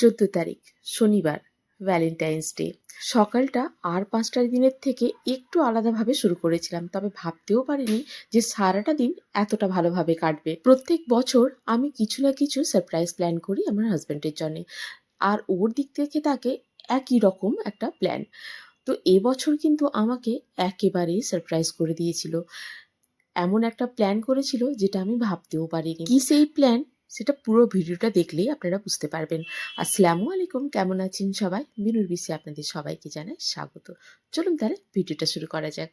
চোদ্দ তারিখ, শনিবার ভ্যালেন্টাইন্স ডে সকালটা আর পাঁচটার দিনের থেকে একটু আলাদাভাবে শুরু করেছিলাম, তবে ভাবতেও পারিনি যে সারাটা দিন এতটা ভালোভাবে কাটবে। প্রত্যেক বছর আমি কিছু না কিছু সারপ্রাইজ প্ল্যান করি আমার হাজব্যান্ডের জন্য। আর ওর দিক থেকে তাকে একই রকম একটা প্ল্যান তো এবছর কিন্তু আমাকে একেবারেই সারপ্রাইজ করে দিয়েছিল। এমন একটা প্ল্যান করেছিল যেটা আমি ভাবতেও পারিনি। কি সেই প্ল্যান সেটা পুরো ভিডিওটা দেখলেই আপনারা বুঝতে পারবেন। আসসালামু আলাইকুম, কেমন আছেন সবাই? বিনুর বিশ্বে আপনাদের সবাইকে জানাই স্বাগত। চলুন তাহলে ভিডিওটা শুরু করা যাক।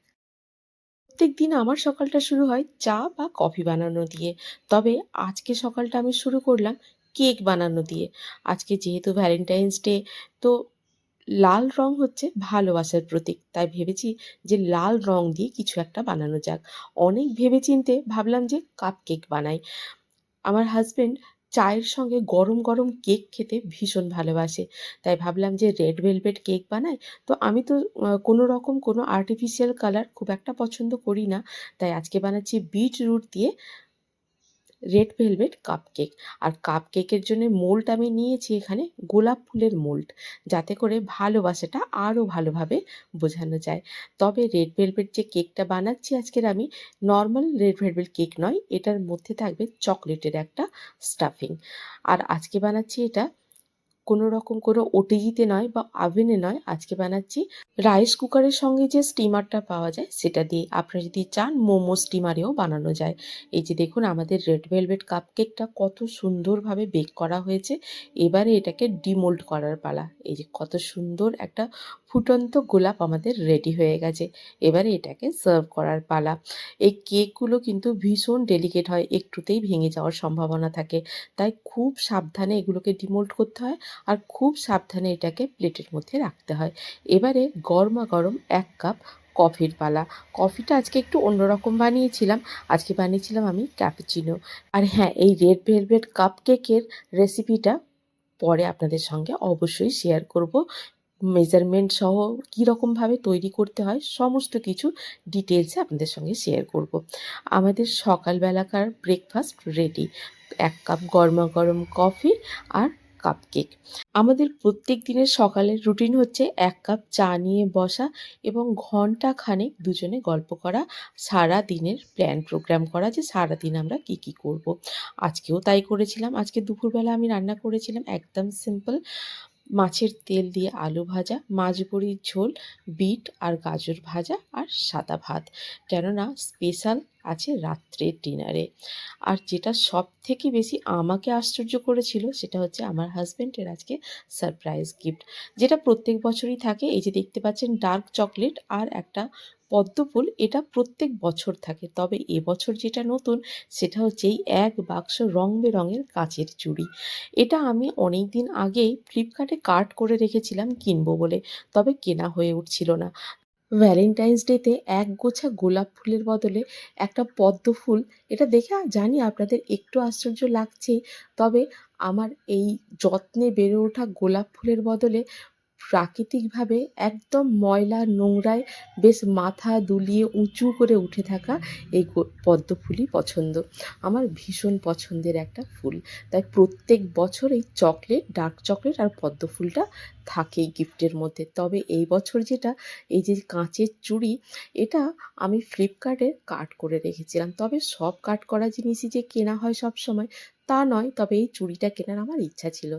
প্রত্যেক দিন আমার সকালটা শুরু হয় চা বা কফি বানানো দিয়ে। তবে আজকে সকালটা আমি শুরু করলাম কেক বানানো দিয়ে। আজকে যেহেতু ভ্যালেন্টাইন্স ডে তো লাল রং হচ্ছে ভালোবাসার প্রতীক। তাই ভেবেছি যে লাল রং দিয়ে কিছু একটা বানানো যাক। অনেক ভেবে চিনতে ভাবলাম যে কাপ কেক বানাই। আমার হাজব্যান্ড চায়ের সঙ্গে গরম গরম কেক খেতে ভীষণ ভালোবাসে। তাই ভাবলাম যে রেড ভেলভেট কেক বানাই। তো আমি তো কোনো রকম কোনো আর্টিফিশিয়াল কালার খুব একটা পছন্দ করি না। তাই আজকে বানাচ্ছি বিট রুট দিয়ে রেড ভেলভেট কাপ কেক আর কাপ কেকের জন্য মোল্ড আমি নিয়েছি এখানে গোলাপ ফুলের মোল্ড যাতে করে ভালোবাসাটা আরও ভালোভাবে বোঝানো যায়। তবে রেড ভেলভেট যে কেকটা বানাচ্ছি আজকের আমি নর্মাল রেড ভেলভেট কেক নয়, এটার মধ্যে থাকবে চকলেটের একটা স্টাফিং আর আজকে বানাচ্ছি এটা কোনো রকম কোনো ওটিজিতে নয় বা আভেনে নয়। আজকে বানাচ্ছি রাইস কুকারের সঙ্গে যে স্টিমারটা পাওয়া যায় সেটা দিয়ে। আপনারা যদি চান মোমো স্টিমারেও বানানো যায়। এই যে দেখুন আমাদের রেড ভেলভেট কাপকেকটা কত সুন্দরভাবে বেক করা হয়েছে। এবারে এটাকে ডিমোল্ড করার পালা। এই যে কত সুন্দর একটা ফুটন্ত গোলাপ আমাদের রেডি হয়ে গেছে। এবারে এটাকে সার্ভ করার পালা। এই কেকগুলো কিন্তু ভীষণ ডেলিকেট হয়, একটুতেই ভেঙে যাওয়ার সম্ভাবনা থাকে। তাই খুব সাবধানে এগুলোকে ডিমোল্ড করতে হয় আর খুব সাবধানে এটাকে প্লেটের মধ্যে রাখতে হয়। এবারে গরমা গরম এক কাপ কফির পালা। কফিটা আজকে একটু অন্যরকম বানিয়েছিলাম। আজকে বানিয়েছিলাম আমি ক্যাপুচিনো আর হ্যাঁ এই রেড ভেলভেট কাপ কেকের রেসিপিটা পরে আপনাদের সঙ্গে অবশ্যই শেয়ার করব। মেজারমেন্ট সহ কীরকমভাবে তৈরি করতে হয়, সমস্ত কিছু ডিটেলসে আপনাদের সঙ্গে শেয়ার করব আমাদের সকালবেলাকার ব্রেকফাস্ট রেডি এক কাপ গরমা গরম কফি আর কাপ কেক আমাদের প্রত্যেক দিনের সকালের রুটিন হচ্ছে এক কাপ চা নিয়ে বসা এবং ঘণ্টা খানেক দুজনে গল্প করা, সারা দিনের প্ল্যান প্রোগ্রাম করা যে সারা দিন আমরা কি কি করব। আজকেও তাই করেছিলাম, আজকে দুপুরবেলা আমি রান্না করেছিলাম, একদম সিম্পল মাছের তেল দিয়ে আলু ভাজা মাছ বড়ির ঝোল, বিট আর গাজর ভাজা আর সাদা ভাত। কেননা স্পেশাল আছে রাত্রের ডিনারে। আর যেটা সব থেকে বেশি আমাকে আশ্চর্য করেছিল সেটা হচ্ছে আমার হাজব্যান্ডের আজকে সারপ্রাইজ গিফট যেটা প্রত্যেক বছরই থাকে। এই যে দেখতে পাচ্ছেন ডার্ক চকলেট আর একটা পদ্ম ফুল, এটা প্রত্যেক বছর থাকে। তবে এবছর যেটা নতুন, সেটা হচ্ছে এই এক বাক্স রং বেরঙের কাঁচের চুড়ি। এটা আমি অনেক দিন আগেই ফ্লিপকার্টে কার্ট করে রেখেছিলাম কিনবো বলে, তবে কেনা হয়ে উঠছিল না। ভ্যালেন্টাইন্স ডেতে এক গোছা গোলাপ ফুলের বদলে একটা পদ্ম ফুল। এটা দেখে জানি আপনাদের একটু আশ্চর্য লাগছে, তবে আমার এই যত্নে বেড়ে ওঠা গোলাপ ফুলের বদলে প্রাকৃতিকভাবে একদম ময়লা নোংরায় বেশ মাথা দুলিয়ে উঁচু করে উঠে থাকা এই পদ্ম ফুলই পছন্দ। আমার ভীষণ পছন্দের একটা ফুল। তাই প্রত্যেক বছর এই চকলেট, ডার্ক চকলেট আর পদ্ম ফুলটা থাকেই গিফটের মধ্যে। তবে এই বছর যেটা, এই যে কাঁচের চুড়ি, এটা আমি ফ্লিপকার্টে কাট করে রেখেছিলাম। তবে সব কাট করা জিনিসই যে কেনা হয় সব সময়, তা নয়। তবে এই চুড়িটা কেনার আমার ইচ্ছা ছিল।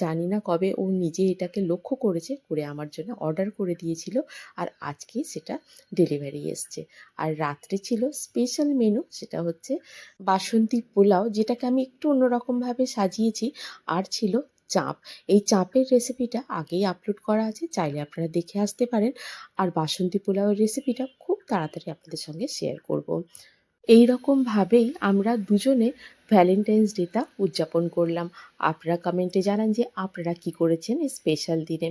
জানি না কবে ও নিজে এটাকে লক্ষ্য করেছে, করে আমার জন্য অর্ডার করে দিয়েছিল আর আজকে সেটা ডেলিভারি এসছে। আর রাত্রে ছিল স্পেশাল মেনু সেটা হচ্ছে বাসন্তী পোলাও, যেটাকে আমি একটু অন্যরকমভাবে সাজিয়েছি। আর ছিল চাঁপ। এই চাপের রেসিপিটা আগেই আপলোড করা আছে, চাইলে আপনারা দেখে আসতে পারেন। আর বাসন্তী পোলাওয়ের রেসিপিটা খুব তাড়াতাড়ি আপনাদের সঙ্গে শেয়ার করব। এই রকমভাবেই আমরা দুজনে ভ্যালেন্টাইন্স ডেটা উদযাপন করলাম। আপনারা কমেন্টে জানান যে আপনারা কি করেছেন স্পেশাল দিনে।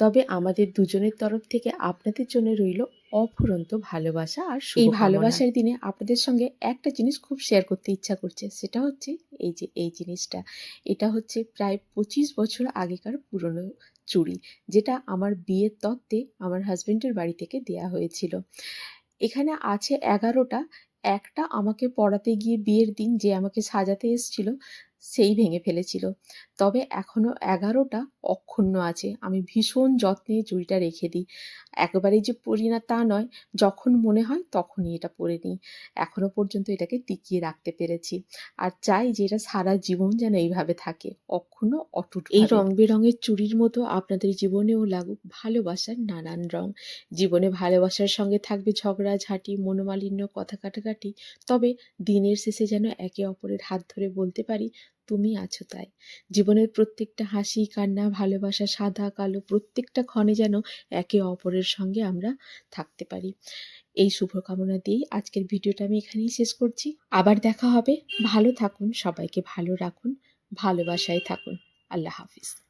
তবে আমাদের দুজনের তরফ থেকে আপনাদের জন্য রইল অফুরন্ত ভালোবাসা আর এই ভালোবাসার দিনে আপনাদের সঙ্গে একটা জিনিস খুব শেয়ার করতে ইচ্ছা করছে সেটা হচ্ছে এই যে এই জিনিসটা। এটা হচ্ছে প্রায় পঁচিশ বছর আগেকার পুরনো চুড়ি যেটা আমার বিয়ের তত্ত্বে আমার হাজব্যান্ডের বাড়ি থেকে দেয়া হয়েছিল। এখানে আছে এগারোটা। একটা আমাকে পড়াতে গিয়ে বিয়ের দিন যে আমাকে সাজাতে এসেছিল সেই ভেঙে ফেলেছিল। তবে এখনও এগারোটা অক্ষুণ্ণ আছে। আমি ভীষণ যত্নে চুড়িটা রেখে দিই। একেবারেই যে পরি না তা নয় যখন মনে হয় তখনই এটা পরে নিই। এখনও পর্যন্ত এটাকে টিকিয়ে রাখতে পেরেছি। আর চাই যে এটা সারা জীবন যেন এইভাবে থাকে অক্ষুণ্ণ অটুট এই রং বেরঙের চুড়ির মতো আপনাদের জীবনেও লাগুক ভালোবাসার নানান রং। জীবনে ভালোবাসার সঙ্গে থাকবে ঝগড়াঝাঁটি মনোমালিন্য কথা কাটাকাটি। তবে দিনের শেষে যেন একে অপরের হাত ধরে বলতে পারি তুমি আছো তাই। জীবনের প্রত্যেকটা হাসি, কান্না, ভালোবাসা, সাদা, কালো, প্রত্যেকটা ক্ষণে যেন একে অপরের সঙ্গে আমরা থাকতে পারি। এই শুভকামনা দিয়েই আজকের ভিডিওটা আমি এখানেই শেষ করছি। আবার দেখা হবে। ভালো থাকুন, সবাইকে ভালো রাখুন, ভালোবাসায় থাকুন। আল্লাহ হাফিজ।